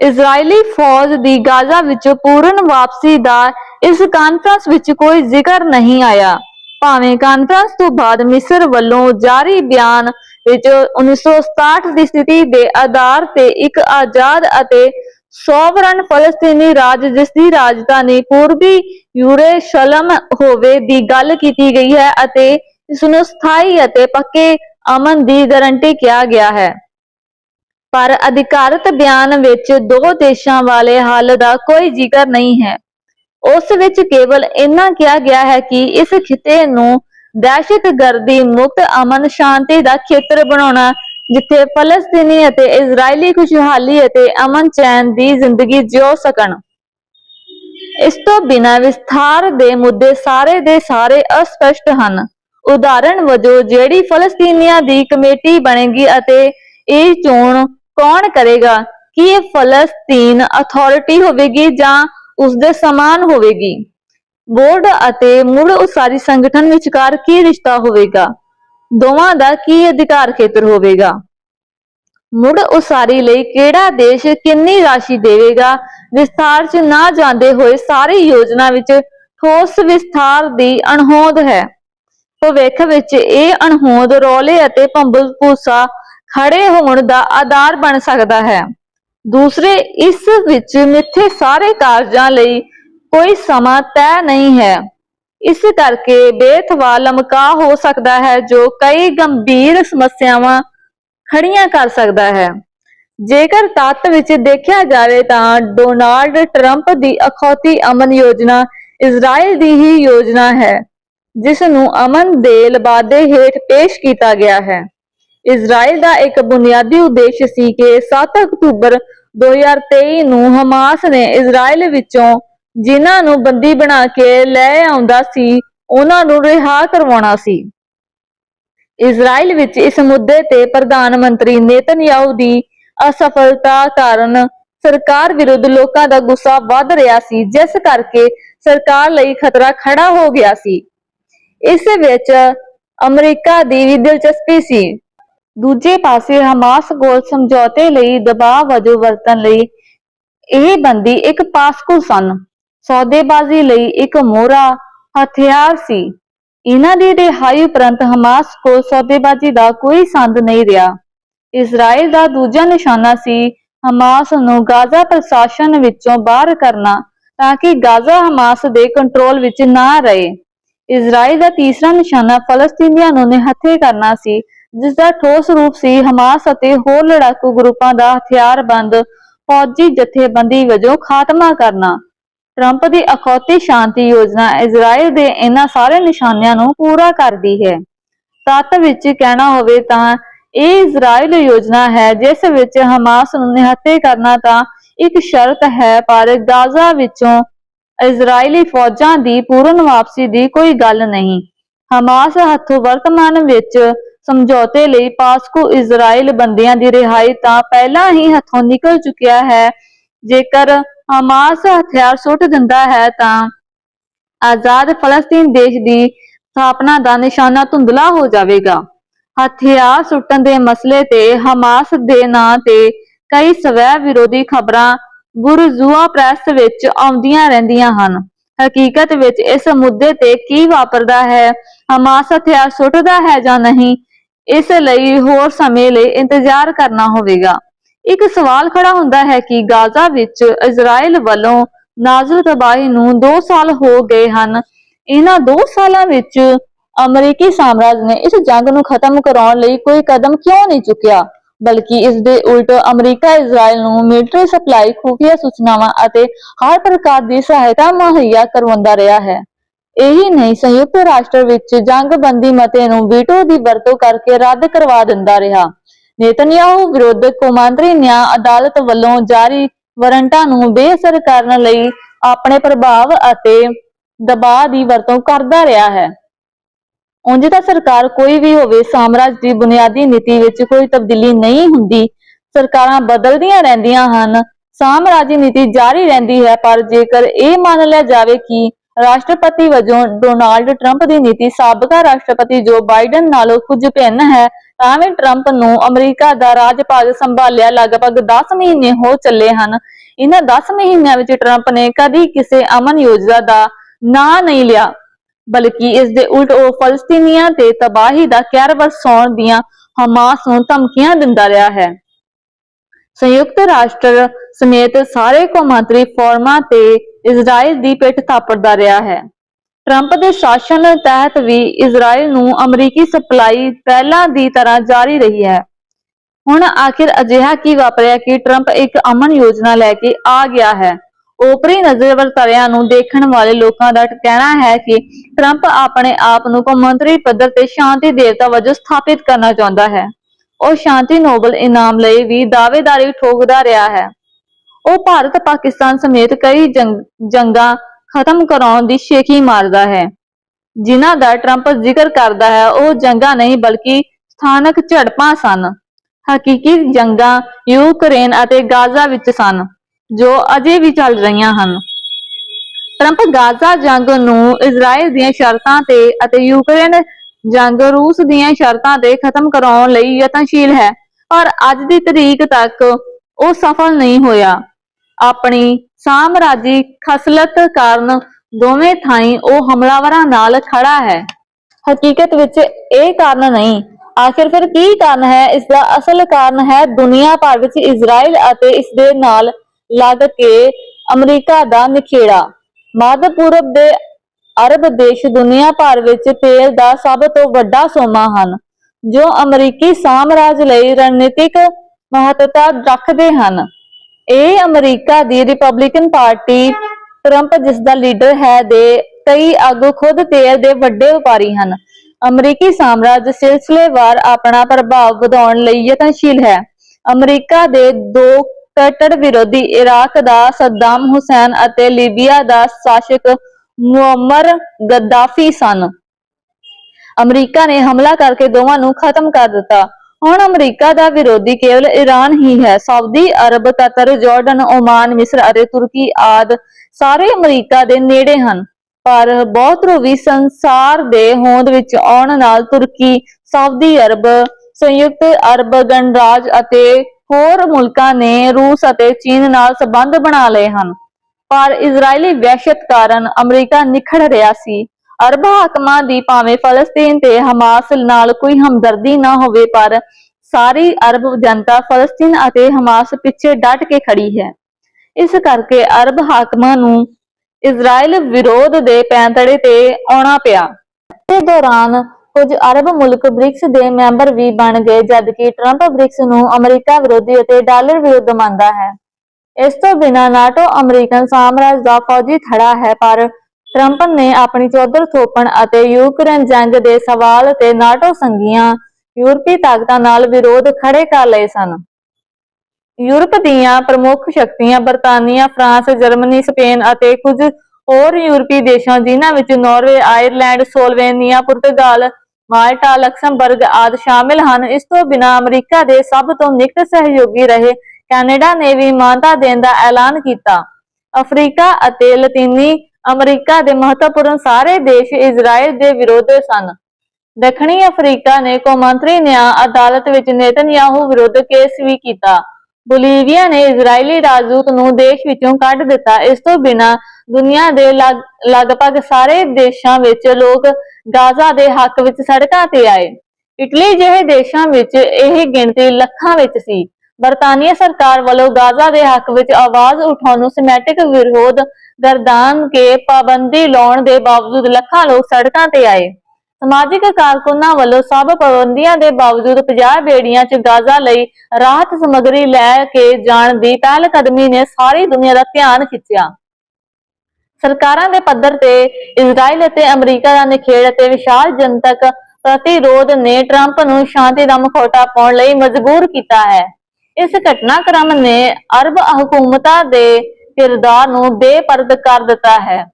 ਇਜ਼ਰਾਈਲੀ ਫੌਜ ਦੀ ਗਾਜ਼ਾ ਵਿੱਚ ਪੂਰਨ ਵਾਪਸੀ ਦਾ ਇਸ ਕਾਨਫਰੰਸ ਵਿੱਚ ਕੋਈ ਜ਼ਿਕਰ ਨਹੀਂ ਆਇਆ। ਭਾਵੇਂ ਕਾਨਫਰੰਸ ਤੋਂ ਬਾਅਦ ਮਿਸਰ ਵੱਲੋਂ ਜਾਰੀ ਬਿਆਨ ਵਿੱਚ 1967 ਦੀ ਸਥਿਤੀ ਦੇ ਆਧਾਰ ਤੇ ਇੱਕ ਆਜ਼ਾਦ ਅਤੇ ਸੋਵਰਨ ਫਲਸਤੀਨੀ ਰਾਜ ਜਿਸ ਦੀ ਰਾਜਧਾਨੀ ਪੂਰਬੀ ਯੂਰੇਸ਼ਲਮ ਹੋਵੇ ਦੀ ਗੱਲ ਕੀਤੀ ਗਈ ਹੈ ਅਤੇ ਇਸ ਨੂੰ ਸਥਾਈ ਅਤੇ ਪੱਕੇ ਅਮਨ ਦੀ ਗਾਰੰਟੀ ਕਿਹਾ ਗਿਆ ਹੈ। ਪਰ ਅਧਿਕਾਰਤ ਬਿਆਨ ਵਿੱਚ ਦੋ ਦੇਸ਼ਾਂ ਵਾਲੇ ਹੱਲ ਦਾ ਕੋਈ ਜ਼ਿਕਰ ਨਹੀਂ ਹੈ। ਉਸ ਵਿੱਚ ਕੇਵਲ ਇੰਨਾ ਕਿਹਾ ਗਿਆ ਹੈ ਕਿ ਇਸ ਖਿੱਤੇ ਨੂੰ ਦਹਿਸ਼ਤਗਰਦੀ ਮੁਕਤ ਅਮਨ ਸ਼ਾਂਤੀ ਦਾ ਖੇਤਰ ਬਣਾਉਣਾ ਜਿੱਥੇ ਫਲਸਤੀਨੀ ਅਤੇ ਇਜ਼ਰਾਈਲੀ ਖੁਸ਼ਹਾਲੀ ਅਤੇ ਅਮਨ ਚੈਨ ਦੀ ਜ਼ਿੰਦਗੀ ਜਿਉ ਸਕਣ। ਇਸ ਤੋਂ ਬਿਨਾਂ ਵਿਸਥਾਰ ਦੇ ਮੁੱਦੇ ਸਾਰੇ ਦੇ ਸਾਰੇ ਅਸਪਸ਼ਟ ਹਨ। ਉਦਾਹਰਣ ਵਜੋਂ ਜਿਹੜੀ ਫਲਸਤੀਨੀਆਂ ਦੀ ਕਮੇਟੀ ਬਣੇਗੀ ਅਤੇ ਇਹ ਚੋਣ ਕੌਣ ਕਰੇਗਾ? ਕੀ ਇਹ ਫਲਸਤੀਨ ਅਥਾਰਟੀ ਹੋਵੇਗੀ ਜਾਂ ਉਸ ਦੇ ਸਮਾਨ ਹੋਵੇਗੀ? ਬੋਰਡ ਅਤੇ ਮੁੜ ਉਸਾਰੀ ਸੰਗਠਨ ਵਿਚਕਾਰ ਕੀ ਰਿਸ਼ਤਾ ਹੋਵੇਗਾ? ਦੋਵਾਂ ਦਾ ਕੀ ਅਧਿਕਾਰ ਖੇਤਰ ਹੋਵੇਗਾ? ਮੁੜ ਉਸਾਰੀ ਲਈ ਕਿਹੜਾ ਦੇਸ਼ ਕਿੰਨੀ ਰਾਸ਼ੀ ਦੇਵੇਗਾ? ਵਿਸਥਾਰ 'ਚ ਨਾ ਜਾਂਦੇ ਹੋਏ ਸਾਰੀ ਯੋਜਨਾ ਵਿੱਚ ਠੋਸ ਵਿਸਥਾਰ ਦੀ ਅਣਹੋਂਦ ਹੈ। ਭਵਿੱਖ ਵਿੱਚ ਇਹ ਅਣਹੋਂਦ ਰੌਲੇ ਅਤੇ ਭੰਬਲ ਭੂਸਾ ਖੜੇ ਹੋਣ ਦਾ ਆਧਾਰ ਬਣ ਸਕਦਾ ਹੈ। ਦੂਸਰੇ, ਇਸ ਵਿੱਚ ਮਿੱਥੇ ਸਾਰੇ ਕਾਰਜਾਂ ਲਈ ਕੋਈ ਸਮਾਂ ਤੈਅ ਨਹੀਂ ਹੈ। ਇਸ ਕਰਕੇ ਬੇਥਵਾ ਲਮਕਾ ਹੋ ਸਕਦਾ ਹੈ, ਜੋ ਕਈ ਗੰਭੀਰ ਸਮੱਸਿਆਵਾਂ ਖੜੀਆਂ ਕਰ ਸਕਦਾ ਹੈ। ਜੇਕਰ ਤੱਤ ਵਿੱਚ ਦੇਖਿਆ ਜਾਵੇ ਤਾਂ ਡੋਨਾਲਡ ਟਰੰਪ ਦੀ ਅਖੌਤੀ ਅਮਨ ਯੋਜਨਾ ਇਜ਼ਰਾਈਲ ਦੀ ਹੀ ਯੋਜਨਾ ਹੈ, ਜਿਸ ਨੂੰ ਅਮਨ ਦੇ ਲਬਾਦੇ ਹੇਠ ਪੇਸ਼ ਕੀਤਾ ਗਿਆ ਹੈ। ਇਜ਼ਰਾਈਲ ਦਾ ਇੱਕ ਬੁਨਿਆਦੀ ਉਦੇਸ਼ ਸੀ ਕਿ 7 ਅਕਤੂਬਰ 2023 ਨੂੰ ਹਮਾਸ ਨੇ ਇਜ਼ਰਾਈਲ ਵਿੱਚੋਂ ਜਿਨ੍ਹਾਂ ਨੂੰ ਬੰਦੀ ਬਣਾ ਕੇ ਲੈ ਆਉਂਦਾ ਸੀ, ਉਹਨਾਂ ਨੂੰ ਰਿਹਾ ਕਰਵਾਉਣਾ ਸੀ। ਇਜ਼ਰਾਈਲ ਵਿੱਚ ਇਸ ਮੁੱਦੇ ਤੇ ਪ੍ਰਧਾਨ ਮੰਤਰੀ ਨੇਤਨਯਾਹੂ ਦੀ ਅਸਫਲਤਾ ਕਾਰਨ ਸਰਕਾਰ ਵਿਰੁੱਧ ਲੋਕਾਂ ਦਾ ਗੁੱਸਾ ਵੱਧ ਰਿਹਾ ਸੀ, ਜਿਸ ਕਰਕੇ ਸਰਕਾਰ ਲਈ ਖਤਰਾ ਖੜਾ ਹੋ ਗਿਆ ਸੀ। ਇਸ ਵਿੱਚ ਅਮਰੀਕਾ ਦੀ ਵੀ ਦਿਲਚਸਪੀ ਸੀ। ਦੂਜੇ ਪਾਸੇ ਹਮਾਸ ਕੋਲ ਸਮਝੌਤੇ ਲਈ ਦਬਾਅ ਵਜੋਂ ਵਰਤਣ ਲਈ ਇਹ ਬੰਦੀ ਇੱਕ ਪਾਸਕੂ ਸਨ। ਸੌਦੇਬਾਜ਼ੀ ਲਈ ਇੱਕ ਮੋਹਰਾ ਹਥਿਆਰ ਸੀ। ਇਹਨਾਂ ਦੀ ਰਿਹਾਈ ਉਪਰੰਤ ਹਮਾਸ ਕੋਲ ਸੌਦੇਬਾਜ਼ੀ ਦਾ ਕੋਈ ਸੰਦ ਨਹੀਂ ਰਿਹਾ। ਇਜ਼ਰਾਈਲ ਦਾ ਦੂਜਾ ਨਿਸ਼ਾਨਾ ਸੀ ਹਮਾਸ ਨੂੰ ਗਾਜ਼ਾ ਪ੍ਰਸ਼ਾਸਨ ਵਿੱਚੋਂ ਬਾਹਰ ਕਰਨਾ ਤਾਂ ਕਿ ਗਾਜ਼ਾ ਹਮਾਸ ਦੇ ਕੰਟਰੋਲ ਵਿੱਚ ਨਾ ਰਹੇ। ਇਜ਼ਰਾਈਲ ਦਾ ਤੀਸਰਾ ਨਿਸ਼ਾਨਾ ਫਲਸਤੀਨੀਆਂ ਨੂੰ ਨਿਹੱਥੇ ਕਰਨਾ ਸੀ, ਜਿਸ ਦਾ ਠੋਸ ਰੂਪ ਸੀ ਹਮਾਸ ਅਤੇ ਹੋਰ ਲੜਾਕੂ ਗਰੁੱਪਾਂ ਦਾ ਹਥਿਆਰਬੰਦ ਫੌਜੀ ਜਥੇਬੰਦੀ ਵਜੋਂ ਖਾਤਮਾ ਕਰਨਾ। ਟਰੰਪ ਦੀ ਅਖੌਤੀ ਸ਼ਾਂਤੀ ਯੋਜਨਾ ਇਜ਼ਰਾਈਲ ਦੇ ਇਹਨਾਂ ਸਾਰੇ ਨਿਸ਼ਾਨਿਆਂ ਨੂੰ ਪੂਰਾ ਕਰਦੀ ਹੈ। ਤੱਤ ਵਿੱਚ ਕਹਿਣਾ ਹੋਵੇ ਤਾਂ ਇਹ ਇਜ਼ਰਾਈਲ ਯੋਜਨਾ ਹੈ, ਜਿਸ ਵਿੱਚ ਹਮਾਸ ਨੂੰ ਨਿਹੱਥੇ ਕਰਨਾ ਤਾਂ ਇੱਕ ਸ਼ਰਤ ਹੈ, ਪਰ ਗਾਜ਼ਾ ਵਿੱਚੋਂ ਇਜ਼ਰਾਈਲੀ ਫੌਜਾਂ ਦੀ ਪੂਰਨ ਵਾਪਸੀ ਦੀ ਕੋਈ ਗੱਲ ਨਹੀਂ। ਹਮਾਸ ਹੱਥੋਂ ਵਰਤਮਾਨ ਵਿੱਚ ਸਮਝੌਤੇ ਲਈ ਪਾਸਕੋ ਇਜ਼ਰਾਈਲ ਬੰਦਿਆਂ ਦੀ ਰਿਹਾਈ ਤਾਂ ਪਹਿਲਾਂ ਹੀ ਹੱਥੋਂ ਨਿਕਲ ਚੁੱਕਿਆ ਹੈ। ਜੇਕਰ ਹਮਾਸ ਹਥਿਆਰ ਸੁੱਟ ਦਿੰਦਾ ਹੈ ਤਾਂ ਆਜ਼ਾਦ ਫਲਸਤੀਨ ਦੇਸ਼ ਦੀ ਸਥਾਪਨਾ ਦਾ ਨਿਸ਼ਾਨਾ ਧੁੰਦਲਾ ਹੋ ਜਾਵੇਗਾ। ਹਥਿਆਰ ਸੁੱਟਣ ਦੇ ਮਸਲੇ ਤੇ ਹਮਾਸ ਦੇ ਨਾਂ ਤੇ ਕਈ ਸਵੈ ਵਿਰੋਧੀ ਖਬਰਾਂ ਬੁਰਜ਼ੂਆ ਪ੍ਰੈਸ ਵਿੱਚ ਆਉਂਦੀਆਂ ਰਹਿੰਦੀਆਂ ਹਨ। ਹਕੀਕਤ ਵਿੱਚ ਇਸ ਮੁੱਦੇ ਤੇ ਕੀ ਵਾਪਰਦਾ ਹੈ, ਹਮਾਸ ਹਥਿਆਰ ਸੁੱਟਦਾ ਹੈ ਜਾਂ ਨਹੀਂ, ਇਸ ਲਈ ਹੋਰ ਸਮੇਂ ਲਈ ਇੰਤਜ਼ਾਰ ਕਰਨਾ ਹੋਵੇਗਾ। ਇੱਕ ਸਵਾਲ ਖੜਾ ਹੁੰਦਾ ਹੈ ਕਿ ਗਾਜ਼ਾ ਵਿੱਚ ਇਜ਼ਰਾਈਲ ਵੱਲੋਂ ਨਾਜ਼ਲ ਤਬਾਹੀ ਨੂੰ 2 ਸਾਲ ਹੋ ਗਏ ਹਨ। ਇਹਨਾਂ 2 ਸਾਲਾਂ ਵਿੱਚ ਅਮਰੀਕੀ ਸਾਮਰਾਜ ਨੇ ਇਸ ਜੰਗ ਨੂੰ ਖਤਮ ਕਰਾਉਣ ਲਈ ਕੋਈ ਕਦਮ ਕਿਉਂ ਨਹੀਂ ਚੁੱਕਿਆ, ਬਲਕਿ ਇਸ ਦੇ ਉਲਟ ਅਮਰੀਕਾ ਇਜ਼ਰਾਈਲ ਨੂੰ ਮਿਲਟਰੀ ਸਪਲਾਈ ਖੁਫੀਆ ਸੂਚਨਾਵਾਂ ਅਤੇ ਹਰ ਪ੍ਰਕਾਰ ਦੀ ਸਹਾਇਤਾ ਮੁਹੱਈਆ ਕਰਵਾਉਂਦਾ ਰਿਹਾ ਹੈ। ਇਹੀ ਨਹੀਂ, ਸੰਯੁਕਤ ਰਾਸ਼ਟਰ ਵਿੱਚ ਜੰਗਬੰਦੀ ਮਤੇ ਨੂੰ ਵੀਟੋ ਦੀ ਵਰਤੋਂ ਕਰਕੇ ਰੱਦ ਕਰਵਾ ਦਿੰਦਾ ਰਿਹਾ। ਨੇਤਨਯਾਹੂ ਵਿਰੁੱਧ ਕੌਮਾਂਤਰੀ ਨਿਆਂ ਅਦਾਲਤ ਵੱਲੋਂ ਜਾਰੀ ਵਾਰੰਟਾਂ ਨੂੰ ਬੇਅਸਰ ਕਰਨ ਲਈ ਆਪਣੇ ਪ੍ਰਭਾਵ ਅਤੇ ਦਬਾਅ ਦੀ ਵਰਤੋਂ ਕਰਦਾ ਰਿਹਾ ਹੈ। ਉਂਝ ਤਾਂ ਸਰਕਾਰ ਕੋਈ ਵੀ ਹੋਵੇ, ਸਾਮਰਾਜ ਦੀ ਬੁਨਿਆਦੀ ਨੀਤੀ ਵਿੱਚ ਕੋਈ ਤਬਦੀਲੀ ਨਹੀਂ ਹੁੰਦੀ। ਸਰਕਾਰਾਂ ਬਦਲਦੀਆਂ ਰਹਿੰਦੀਆਂ ਹਨ, ਸਾਮਰਾਜੀ ਨੀਤੀ ਜਾਰੀ ਰਹਿੰਦੀ ਹੈ, ਪਰ ਜੇਕਰ ਇਹ ਮੰਨ ਲਿਆ ਜਾਵੇ ਕਿ ਰਾਸ਼ਟਰਪਤੀ ਵਜੋਂ ਡੋਨਾਲਡ ਟਰੰਪ ਦੀ ਨੀਤੀ ਸਾਬਕਾ ਰਾਸ਼ਟਰਪਤੀ ਜੋ ਬਾਈਡਨ ਨਾਲੋਂ ਕੁਝ ਭਿੰਨ ਹੈ ਤਾਂ ਵੀ ਟਰੰਪ ਨੂੰ ਅਮਰੀਕਾ ਦਾ ਰਾਜਪਾਲ ਸੰਭਾਲਿਆ ਲਗਭਗ 10 ਮਹੀਨੇ ਹੋ ਚੱਲੇ ਹਨ। ਇਹਨਾਂ 10 ਮਹੀਨਿਆਂ ਵਿੱਚ ਟਰੰਪ ਨੇ ਕਦੀ ਕਿਸੇ ਅਮਨ ਯੋਜਨਾ ਦਾ ਨਾਂ ਨਹੀਂ ਲਿਆ, ਬਲਕਿ ਇਸ ਦੇ ਉਲਟ ਉਹ ਫਲਸਤੀਨੀਆਂ ਤੇ ਤਬਾਹੀ ਦਾ ਕਹਿਰ ਵਰਸਾਉਣ ਦੀਆਂ ਹਮਾਸ ਨੂੰ ਧਮਕੀਆਂ ਦਿੰਦਾ ਰਿਹਾ ਹੈ। ਸੰਯੁਕਤ ਰਾਸ਼ਟਰ ਸਮੇਤ ਸਾਰੇ ਕੌਮਾਂਤਰੀ ਫੋਰਮਾਂ ਤੇ ਇਜ਼ਰਾਈਲ ਦੀ ਪਿੱਠ ਥਾਪੜਦਾ ਰਿਹਾ ਹੈ। ਟਰੰਪ ਦੇ ਸ਼ਾਸਨ ਤਹਿਤ ਵੀ ਇਜ਼ਰਾਈਲ ਨੂੰ ਅਮਰੀਕੀ ਸਪਲਾਈ ਪਹਿਲਾਂ ਦੀ ਤਰ੍ਹਾਂ ਜਾਰੀ ਰਹੀ ਹੈ। ਹੁਣ ਆਖਿਰ ਅਜਿਹਾ ਕੀ ਵਾਪਰਿਆ ਕਿ ਟਰੰਪ ਇੱਕ ਅਮਨ ਯੋਜਨਾ ਲੈ ਕੇ ਆ ਗਿਆ ਹੈ। ਓਪਰੀ ਨਜ਼ਰ ਵਰਤਾਰਿਆਂ ਨੂੰ ਦੇਖਣ ਵਾਲੇ ਲੋਕਾਂ ਦਾ ਕਹਿਣਾ ਹੈ ਕਿ ਟਰੰਪ ਆਪਣੇ ਆਪ ਨੂੰ ਕੌਮਾਂਤਰੀ ਪੱਧਰ ਤੇ ਸ਼ਾਂਤੀ ਦੇਵਤਾ ਵਜੋਂ ਸਥਾਪਿਤ ਕਰਨਾ ਚਾਹੁੰਦਾ ਹੈ। ਉਹ ਸ਼ਾਂਤੀ ਨੋਬਲ ਇਨਾਮ ਲਈ ਵੀ ਦਾਅਵੇਦਾਰੀ ਠੋਕਦਾ ਰਿਹਾ ਹੈ। ਉਹ ਭਾਰਤ, ਪਾਕਿਸਤਾਨ ਸਮੇਤ ਕਈ ਜੰਗ- ਜੰਗਾਂ ਖਤਮ ਕਰਾਉਣ ਦੀ ਸ਼ੇਖੀ ਮਾਰਦਾ ਹੈ। ਜਿਨ੍ਹਾਂ ਦਾ ਟਰੰਪ ਜ਼ਿਕਰ ਕਰਦਾ ਹੈ, ਉਹ ਜੰਗਾਂ ਨਹੀਂ ਬਲਕਿ ਸਥਾਨਕ ਝੜਪਾਂ ਸਨ। ਹਕੀਕੀ ਜੰਗਾਂ ਯੂਕਰੇਨ ਅਤੇ ਗਾਜ਼ਾ ਵਿੱਚ ਸਨ, ਜੋ ਅਜੇ ਵੀ ਚੱਲ ਰਹੀਆਂ ਹਨ। ਟਰੰਪ ਗਾਜ਼ਾ ਜੰਗ ਨੂੰ ਇਜ਼ਰਾਈਲ ਦੀਆਂ ਸ਼ਰਤਾਂ ਤੇ ਅਤੇ ਯੂਕਰੇਨ ਜੰਗ ਰੂਸ ਦੀਆਂ ਸ਼ਰਤਾਂ ਤੇ ਖਤਮ ਕਰਾਉਣ ਲਈ ਯਤਨਸ਼ੀਲ ਹੈ, ਪਰ ਅੱਜ ਦੀ ਤਰੀਕ ਤੱਕ ਉਹ ਸਫਲ ਨਹੀਂ ਹੋਇਆ। ਆਪਣੀ ਸਾਮਰਾਜੀ ਖਸਲਤ ਕਾਰਨ ਦੋਵੇਂ ਥਾਈਂ ਉਹ ਹਮਲਾਵਰਾਂ ਨਾਲ ਖੜਾ ਹੈ। ਹਕੀਕਤ ਵਿੱਚ ਇਹ ਕਾਰਨ ਨਹੀਂ। ਆਖਿਰ ਫਿਰ ਕੀ ਕਾਰਨ ਹੈ? ਇਸ ਦਾ ਅਸਲ ਕਾਰਨ ਹੈ ਦੁਨੀਆ ਭਰ ਵਿੱਚ ਇਜ਼ਰਾਈਲ ਅਤੇ ਇਸ ਦੇ ਨਾਲ ਲੱਗ ਕੇ ਅਮਰੀਕਾ ਦਾ ਨਿਖੇੜਾ। ਮੱਧ ਪੂਰਬ ਦੇ ਅਰਬ ਦੇਸ਼ ਦੁਨੀਆ ਭਰ ਵਿੱਚ ਤੇਲ ਦਾ ਸਭ ਤੋਂ ਵੱਡਾ ਸੋਮਾ ਹਨ, ਜੋ ਅਮਰੀਕੀ ਸਾਮਰਾਜ ਲਈ ਰਣਨੀਤਿਕ ਮਹੱਤਤਾ ਰੱਖਦੇ ਹਨ। ਇਹ ਅਮਰੀਕਾ ਦੀ ਰਿਪਬਲਿਕਨ ਪਾਰਟੀ ਟਰੰਪ ਜਿਸ ਦਾ ਲੀਡਰ ਹੈ ਦੇ ਕਈ ਆਗੂ ਖੁਦ ਤੇਲ ਦੇ ਵੱਡੇ ਵਪਾਰੀ ਹਨ। ਅਮਰੀਕੀ ਸਾਮਰਾਜ ਸਿਲਸਿਲੇਵਾਰ ਆਪਣਾ ਪ੍ਰਭਾਵ ਵਧਾਉਣ ਲਈ ਯਤਨਸ਼ੀਲ ਹੈ। ਅਮਰੀਕਾ ਦੇ ਦੋ ਕੱਟੜ ਵਿਰੋਧੀ ਇਰਾਕ ਦਾ ਸੱਦਾਮ ਹੁਸੈਨ ਅਤੇ ਲੀਬੀਆ ਦਾ ਸ਼ਾਸਕ ਮੁਅੰਮਰ ਗੱਦਾਫੀ ਸਨ। ਅਮਰੀਕਾ ਨੇ ਹਮਲਾ ਕਰਕੇ ਦੋਵਾਂ ਨੂੰ ਖਤਮ ਕਰ ਦਿੱਤਾ। ਹੁਣ ਅਮਰੀਕਾ ਦਾ ਵਿਰੋਧੀ ਕੇਵਲ ਈਰਾਨ ਹੀ ਹੈ। Saudi Arab, Qatar, Jordan, Oman, ਮਿਸਰ ਅਤੇ ਤੁਰਕੀ ਆਦ ਸਾਰੇ ਅਮਰੀਕਾ ਦੇ ਨੇੜੇ ਹਨ। ਪਰ ਬਹੁਧਰੂਵੀ ਸੰਸਾਰ ਦੇ ਹੋਂਦ ਵਿੱਚ ਆਉਣ ਨਾਲ ਤੁਰਕੀ, ਸਾਊਦੀ ਅਰਬ, ਸੰਯੁਕਤ ਅਰਬ ਗਣਰਾਜ ਅਤੇ ਹੋਰ ਮੁਲਕਾਂ ਨੇ ਰੂਸ ਅਤੇ ਚੀਨ ਨਾਲ ਸੰਬੰਧ ਬਣਾ ਲਏ ਹਨ। ਪਰ ਇਜ਼ਰਾਈਲੀ ਵਹਿਸ਼ਤ ਕਾਰਨ ਅਮਰੀਕਾ ਨਿਖੜ ਰਿਹਾ ਸੀ। ਅਰਬ ਹਾਕਮਾਂ ਦੀ ਭਾਵੇਂ ਫਲਸਤੀਨ ਤੇ ਹਮਾਸ ਨਾਲ ਕੋਈ ਹਮਦਰਦੀ ਨਾ ਹੋਵੇ, ਪਰ ਸਾਰੀ ਅਰਬ ਜਨਤਾ ਫਲਸਤੀਨ ਅਤੇ ਹਮਾਸ ਪਿੱਛੇ ਡਟ ਕੇ ਖੜੀ ਹੈ। ਇਸ ਕਰਕੇ ਅਰਬ ਹਾਕਮਾਂ ਨੂੰ ਇਜ਼ਰਾਈਲ ਵਿਰੋਧ ਦੇ ਪੈਂਤੜੇ ਤੇ ਆਉਣਾ ਪਿਆ। ਇਸ ਦੌਰਾਨ ਕੁਝ ਅਰਬ ਮੁਲਕ ਬ੍ਰਿਕਸ ਦੇ ਮੈਂਬਰ ਵੀ ਬਣ ਗਏ, ਜਦਕਿ ਟਰੰਪ ਬ੍ਰਿਕਸ ਨੂੰ ਅਮਰੀਕਾ ਵਿਰੋਧੀ ਅਤੇ ਡਾਲਰ ਵਿਰੁੱਧ ਮੰਨਦਾ ਹੈ। ਇਸ ਤੋਂ ਬਿਨਾਂ ਨਾਟੋ ਅਮਰੀਕਨ ਸਾਮਰਾਜ ਦਾ ਫੌਜੀ ਥੜਾ ਹੈ, ਪਰ ਟਰੰਪ ਨੇ ਆਪਣੀ ਚੌਧਰ ਥੋਪਣ ਅਤੇ ਯੂਕਰੇਨ ਜੰਗ ਦੇ ਸਵਾਲ ਤੇ ਨਾਟੋ ਸੰਗੀਆਂ ਯੂਰਪੀ ਤਾਕਤਾਂ ਨਾਲ ਵਿਰੋਧ ਖੜੇ ਕਰ ਲਏ ਸਨ। ਯੂਰਪ ਦੀਆਂ ਪ੍ਰਮੁੱਖ ਸ਼ਕਤੀਆਂ ਬਰਤਾਨੀਆ, ਫਰਾਂਸ, ਜਰਮਨੀ, ਸਪੇਨ ਅਤੇ ਕੁਝ ਹੋਰ ਯੂਰਪੀ ਦੇਸ਼ਾਂ, ਜਿਨ੍ਹਾਂ ਵਿੱਚ ਨਾਰਵੇ, ਆਇਰਲੈਂਡ, ਸੋਲਵੇਨੀਆ, ਪੁਰਤਗਾਲ, ਮਾਲਟਾ, ਲਕਸਮਬਰਗ ਆਦਿ ਸ਼ਾਮਿਲ ਹਨ। ਇਸ ਤੋਂ ਬਿਨਾਂ ਅਮਰੀਕਾ ਦੇ ਸਭ ਤੋਂ ਨਿਕਟ ਸਹਿਯੋਗੀ ਰਹੇ ਕੈਨੇਡਾ ਨੇ ਵੀ ਮਾਨਤਾ ਦੇਣ ਦਾ ਐਲਾਨ ਕੀਤਾ। ਅਫਰੀਕਾ ਅਤੇ ਲਾਤੀਨੀ ਅਮਰੀਕਾ ਦੇ ਮਹੱਤਵਪੂਰਨ ਸਾਰੇ ਦੇਸ਼ ਇਜ਼ਰਾਈਲ ਦੇ ਵਿਰੋਧ ਸਨ। ਦੱਖਣੀ ਅਫਰੀਕਾ ਨੇ ਕੌਮਾਂਤਰੀ ਨਿਆਂ ਅਦਾਲਤ ਵਿੱਚ ਨੇਤਨਯਾਹੂ ਵਿਰੁੱਧ ਕੇਸ ਵੀ ਕੀਤਾ। ਬੋਲੀਵੀਆ ਨੇ ਇਜ਼ਰਾਈਲੀ ਰਾਜਦੂਤ ਨੂੰ ਦੇਸ਼ ਵਿੱਚੋਂ ਕੱਢ ਦਿੱਤਾ। ਇਸ ਤੋਂ ਬਿਨਾਂ ਦੁਨੀਆ ਦੇ ਲਗਭਗ ਸਾਰੇ ਦੇਸ਼ਾਂ ਵਿੱਚ ਲੋਕ ਗਾਜ਼ਾ ਦੇ ਹੱਕ ਵਿੱਚ ਸੜਕਾਂ ਤੇ ਆਏ। ਇਟਲੀ ਜਿਹੇ ਦੇਸ਼ਾਂ ਵਿੱਚ ਇਹ ਗਿਣਤੀ ਲੱਖਾਂ ਵਿੱਚ ਸੀ। ਬਰਤਾਨੀਆ ਸਰਕਾਰ ਵੱਲੋਂ ਗਾਜ਼ਾ ਦੇ ਹੱਕ ਵਿੱਚ ਆਵਾਜ਼ ਉਠਾਉਣ ਨੂੰ ਸਮੈਟਿਕ ਵਿਰੋਧ ਗਰਦਾਨ ਕੇ ਪਾਬੰਦੀ ਲਾਉਣ ਦੇ ਬਾਵਜੂਦ ਲੱਖਾਂ ਲੋਕ ਸੜਕਾਂ ਤੇ ਆਏ। ਸਮਾਜਿਕ ਕਾਰਕੁਨਾਂ ਵੱਲੋਂ ਸਭ ਪਾਬੰਦੀਆਂ ਦੇ ਬਾਵਜੂਦ 50 ਬੇੜੀਆਂ 'ਚ ਗਾਜ਼ਾ ਲਈ ਰਾਹਤ ਸਮੱਗਰੀ ਲੈ ਕੇ ਜਾਣ ਦੀ ਪਹਿਲ ਕਦਮੀ ਨੇ ਸਾਰੀ ਦੁਨੀਆ ਦਾ ਧਿਆਨ ਖਿੱਚਿਆ। ਸਰਕਾਰਾਂ ਦੇ ਪੱਧਰ ਤੇ ਇਜ਼ਰਾਈਲ ਅਤੇ ਅਮਰੀਕਾ ਦਾ ਨਿਖੇੜ ਅਤੇ ਵਿਸ਼ਾਲ ਜਨਤਕ ਪ੍ਰਤੀਰੋਧ ਨੇ ਟਰੰਪ ਨੂੰ ਸ਼ਾਂਤੀ ਦਾ ਮਖੌਟਾ ਪਾਉਣ ਲਈ ਮਜਬੂਰ ਕੀਤਾ ਹੈ। ਇਸ ਘਟਨਾਕ੍ਰਮ ਨੇ ਅਰਬ ਹਕੂਮਤਾਂ ਦੇ ਕਿਰਦਾਰ ਨੂੰ ਬੇਪਰਦ ਕਰ ਦਿੱਤਾ ਹੈ।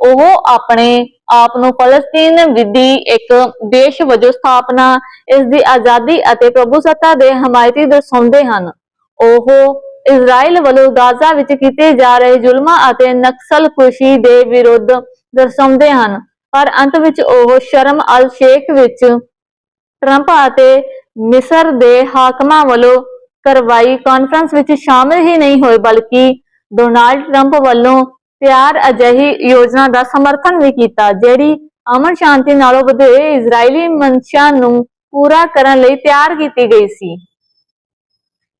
ਉਹ ਆਪਣੇ ਆਪ ਨੂੰ ਫਲਸਤੀਨ ਵਿਧੀ ਇੱਕ ਦੇਸ਼ ਵਜੋਂ ਸਥਾਪਨਾ, ਇਸ ਦੀ ਆਜ਼ਾਦੀ ਅਤੇ ਪ੍ਰਭੂਸੱਤਾ ਦੇ ਹਮਾਇਤੀ ਦਰਸਾਉਂਦੇ ਹਨ। ਉਹ ਇਜ਼ਰਾਈਲ ਵੱਲੋਂ ਗਾਜ਼ਾ ਵਿੱਚ ਕੀਤੇ ਜਾ ਰਹੇ ਜ਼ੁਲਮਾਂ ਅਤੇ ਨਕਸਲਕੁਸ਼ੀ ਦੇ ਵਿਰੁੱਧ ਦਰਸਾਉਂਦੇ ਹਨ। ਪਰ ਅੰਤ ਵਿੱਚ ਉਹ ਸ਼ਰਮ ਅਲ ਸ਼ੇਖ ਵਿੱਚ ਟਰੰਪ ਅਤੇ ਮਿਸਰ ਦੇ ਹਾਕਮਾਂ ਵੱਲੋਂ ਕਰਵਾਈ ਕਾਨਫਰੰਸ ਵਿੱਚ ਸ਼ਾਮਲ ਹੀ ਨਹੀਂ ਹੋਏ, ਬਲਕਿ ਡੋਨਾਲਡ ਟਰੰਪ ਵੱਲੋਂ ਤਿਆਰ ਅਜਿਹੀ ਯੋਜਨਾ ਦਾ ਸਮਰਥਨ ਵੀ ਕੀਤਾ, ਜਿਹੜੀ ਅਮਨ ਸ਼ਾਂਤੀ ਨਾਲੋਂ ਵਧੇਰੇ ਇਜ਼ਰਾਈਲੀ ਮਨਸ਼ਾ ਨੂੰ ਪੂਰਾ ਕਰਨ ਲਈ ਤਿਆਰ ਕੀਤੀ ਗਈ ਸੀ।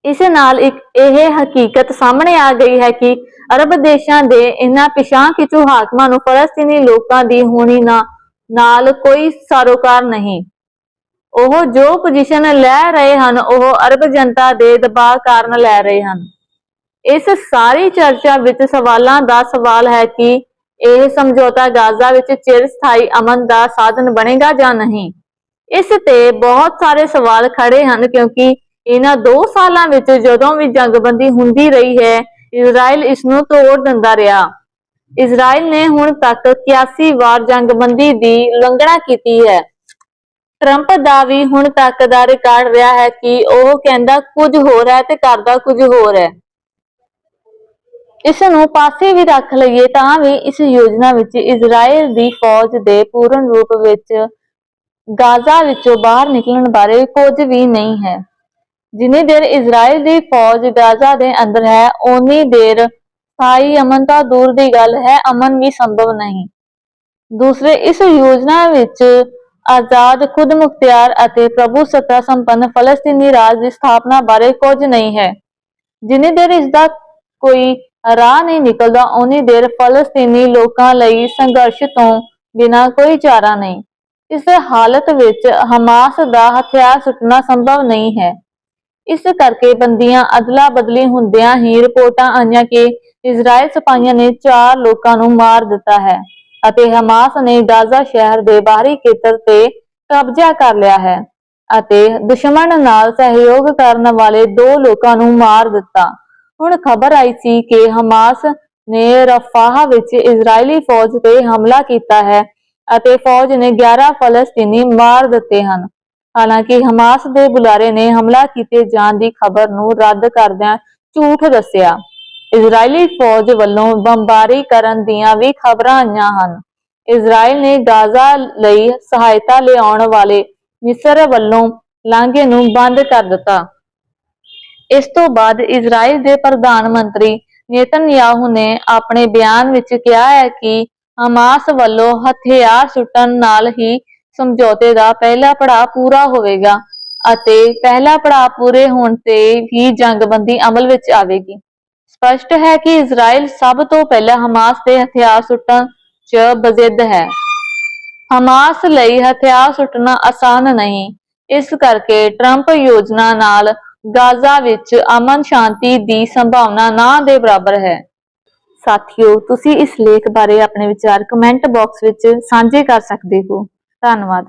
ਇਸ ਨਾਲ ਇੱਕ ਇਹ ਹਕੀਕਤ ਸਾਹਮਣੇ ਆ ਗਈ ਹੈ ਕਿ ਅਰਬ ਦੇਸ਼ਾਂ ਦੇ ਇਹਨਾਂ ਪਿਛਾਂ ਖਿੱਚੂ ਹਾਕਮਾਂ ਨੂੰ ਫਲਸਤੀਨੀ ਲੋਕਾਂ ਦੀ ਹੋਣੀ ਨਾ, ਨਾਲ ਕੋਈ ਸਰੋਕਾਰ ਨਹੀਂ। ਉਹ ਜੋ ਪੋਜੀਸ਼ਨ ਲੈ ਰਹੇ ਹਨ, ਉਹ ਅਰਬ ਜਨਤਾ ਦੇ ਦਬਾਅ ਕਾਰਨ ਲੈ ਰਹੇ ਹਨ। ਇਸ ਸਾਰੀ ਚਰਚਾ ਵਿੱਚ ਸਵਾਲਾਂ ਦਾ ਸਵਾਲ ਹੈ ਕਿ ਇਹ ਸਮਝੌਤਾ ਗਾਜ਼ਾ ਵਿੱਚ ਚਿਰ ਅਮਨ ਦਾ ਸਾਧਨ ਬਣੇਗਾ ਜਾਂ ਨਹੀਂ? ਇਸ ਤੇ ਬਹੁਤ ਸਾਰੇ ਸਵਾਲ ਖੜੇ ਹਨ ਕਿਉਂਕਿ ਇਹਨਾਂ 2 ਸਾਲਾਂ ਵਿੱਚ ਜਦੋਂ ਵੀ ਜੰਗਬੰਦੀ ਹੁੰਦੀ ਰਹੀ ਹੈ ਇਜ਼ਰਾਈਲ ਇਸ ਨੂੰ ਤੋੜ ਦਿੰਦਾ ਰਿਹਾ। ਇਜ਼ਰਾਈਲ ਨੇ ਹੁਣ ਤੱਕ 81 ਵਾਰ ਜੰਗਬੰਦੀ ਦੀ ਉਲੰਘਣਾ ਕੀਤੀ ਹੈ। ਟਰੰਪ ਦਾ ਵੀ ਹੁਣ ਤੱਕ ਦਾ ਰਿਕਾਰਡ ਰਿਹਾ ਹੈ ਕਿ ਉਹ ਕਹਿੰਦਾ ਕੁਝ ਹੋਰ ਹੈ ਤੇ ਕਰਦਾ ਕੁਝ ਹੋਰ ਹੈ। ਇਸ ਨੂੰ ਪਾਸੇ ਵੀ ਰੱਖ ਲਈਏ ਤਾਂ ਵੀ ਇਸ ਯੋਜਨਾ ਵਿੱਚ ਇਜ਼ਰਾਈਲ ਦੀ ਫੌਜ ਦੇ ਪੂਰਨ ਰੂਪ ਵਿੱਚ ਗਾਜ਼ਾ ਵਿੱਚੋਂ ਬਾਹਰ ਨਿਕਲਣ ਬਾਰੇ ਕੁਝ ਵੀ ਨਹੀਂ ਹੈ। ਜਿੰਨੀ ਦੇਰ ਇਜ਼ਰਾਈਲ ਦੀ ਫੌਜ ਗਾਜ਼ਾ ਦੇ ਅੰਦਰ ਹੈ, ਓਨੀ ਦੇਰ ਸਥਾਈ ਅਮਨ ਤਾਂ ਦੂਰ ਦੀ ਗੱਲ ਹੈ, ਅਮਨ ਵੀ ਸੰਭਵ ਨਹੀਂ। ਦੂਸਰੇ, ਇਸ ਯੋਜਨਾ ਵਿੱਚ ਆਜ਼ਾਦ ਖੁਦ ਮੁਖਤਿਆਰ ਅਤੇ ਪ੍ਰਭੂ ਸੱਤਾ ਸੰਪੰਨ ਫਲਸਤੀਨੀ ਰਾਜ ਦੀ ਸਥਾਪਨਾ ਬਾਰੇ ਕੁਝ ਨਹੀਂ ਹੈ। ਜਿੰਨੀ ਦੇਰ ਇਸ ਦਾ ਕੋਈ ਰਾਹ ਨਹੀਂ ਨਿਕਲਦਾ ਉਨੀ ਦੇਰ ਫਲਸਤੀਨੀ ਲੋਕਾਂ ਲਈ ਸੰਘਰਸ਼ ਤੋਂ ਬਿਨਾਂ ਕੋਈ ਚਾਰਾ ਨਹੀਂ। ਇਸ ਹਾਲਤ ਵਿੱਚ ਹਮਾਸ ਦਾ ਹਥਿਆਰ ਸੁੱਟਣਾ ਸੰਭਵ ਨਹੀਂ ਹੈ। ਇਸ ਕਰਕੇ ਬੰਦੀਆਂ ਅਦਲਾ ਬਦਲੀ ਹੁੰਦਿਆਂ ਹੀ ਰਿਪੋਰਟਾਂ ਆਈਆਂ ਕਿ ਇਜ਼ਰਾਈਲ ਸਿਪਾਹੀਆਂ ਨੇ ਚਾਰ ਲੋਕਾਂ ਨੂੰ ਮਾਰ ਦਿੱਤਾ ਹੈ ਅਤੇ ਹਮਾਸ ਨੇ ਗਾਜ਼ਾ ਸ਼ਹਿਰ ਦੇ ਬਾਹਰੀ ਖੇਤਰ ਤੇ ਕਬਜ਼ਾ ਕਰ ਲਿਆ ਹੈ ਅਤੇ ਦੁਸ਼ਮਣ ਨਾਲ ਸਹਿਯੋਗ ਕਰਨ ਵਾਲੇ ਦੋ ਲੋਕਾਂ ਨੂੰ ਮਾਰ ਦਿੱਤਾ। ਹੁਣ ਖਬਰ ਆਈ ਸੀ ਕਿ ਹਮਾਸ ਨੇ ਰਫਾਹ ਵਿੱਚ ਇਜ਼ਰਾਈਲੀ ਫੌਜ ਤੇ ਹਮਲਾ ਕੀਤਾ ਹੈ ਅਤੇ ਫੌਜ ਨੇ 11 ਫਲਸਤੀਨੀ ਮਾਰ ਦਿੱਤੇ ਹਨ। ਹਾਲਾਂਕਿ ਹਮਾਸ ਦੇ ਬੁਲਾਰੇ ਨੇ ਹਮਲਾ ਕੀਤੇ ਜਾਣ ਦੀ ਖਬਰ ਨੂੰ ਰੱਦ ਕਰਦਿਆਂ ਝੂਠ ਦੱਸਿਆ। ਇਜ਼ਰਾਈਲੀ ਫੌਜ ਵੱਲੋਂ ਬੰਬਾਰੀ ਕਰਨ ਦੀਆਂ ਵੀ ਖਬਰਾਂ ਆਈਆਂ ਹਨ। ਇਜ਼ਰਾਈਲ ਨੇ ਗਾਜ਼ਾ ਲਈ ਸਹਾਇਤਾ ਲਿਆਉਣ ਵਾਲੇ ਮਿਸਰ ਵੱਲੋਂ ਲਾਂਘੇ ਨੂੰ ਬੰਦ ਕਰ ਦਿੱਤਾ। ਇਸ ਤੋਂ ਬਾਅਦ ਇਜ਼ਰਾਈਲ ਦੇ ਪ੍ਰਧਾਨ ਮੰਤਰੀ ਨੇਤਨਯਾਹੂ ਨੇ ਆਪਣੇ ਬਿਆਨ ਵਿੱਚ ਕਿਹਾ ਹੈ ਕਿ ਹਮਾਸ ਵੱਲੋਂ ਹਥਿਆਰ ਸੁੱਟਣ ਨਾਲ ਹੀ ਸਮਝੌਤੇ ਦਾ ਪਹਿਲਾ ਪੜਾਅ ਪੂਰਾ ਹੋਵੇਗਾ ਅਤੇ ਪਹਿਲਾ ਪੜਾਅ ਪੂਰੇ ਹੋਣ ਤੇ ਹੀ ਜੰਗਬੰਦੀ ਅਮਲ ਵਿੱਚ ਆਵੇਗੀ। ਸਪਸ਼ਟ ਹੈ ਕਿ ਇਜ਼ਰਾਈਲ ਸਭ ਤੋਂ ਪਹਿਲਾਂ ਹਮਾਸ ਤੇ ਹਥਿਆਰ ਸੁੱਟਣ 'ਚ ਬਜ਼ਿੱਦ ਹੈ। ਹਮਾਸ ਲਈ ਹਥਿਆਰ ਸੁੱਟਣਾ ਆਸਾਨ ਨਹੀਂ। ਇਸ ਕਰਕੇ ਟਰੰਪ ਯੋਜਨਾ ਨਾਲ ਗਾਜ਼ਾ ਵਿੱਚ ਅਮਨ ਸ਼ਾਂਤੀ ਦੀ ਸੰਭਾਵਨਾ ਨਾ ਦੇ ਬਰਾਬਰ ਹੈ। ਸਾਥੀਓ, ਤੁਸੀਂ ਇਸ ਲੇਖ ਬਾਰੇ ਆਪਣੇ ਵਿਚਾਰ ਕਮੈਂਟ ਬਾਕਸ ਵਿੱਚ ਸਾਂਝੇ ਕਰ ਸਕਦੇ ਹੋ। ਧੰਨਵਾਦ।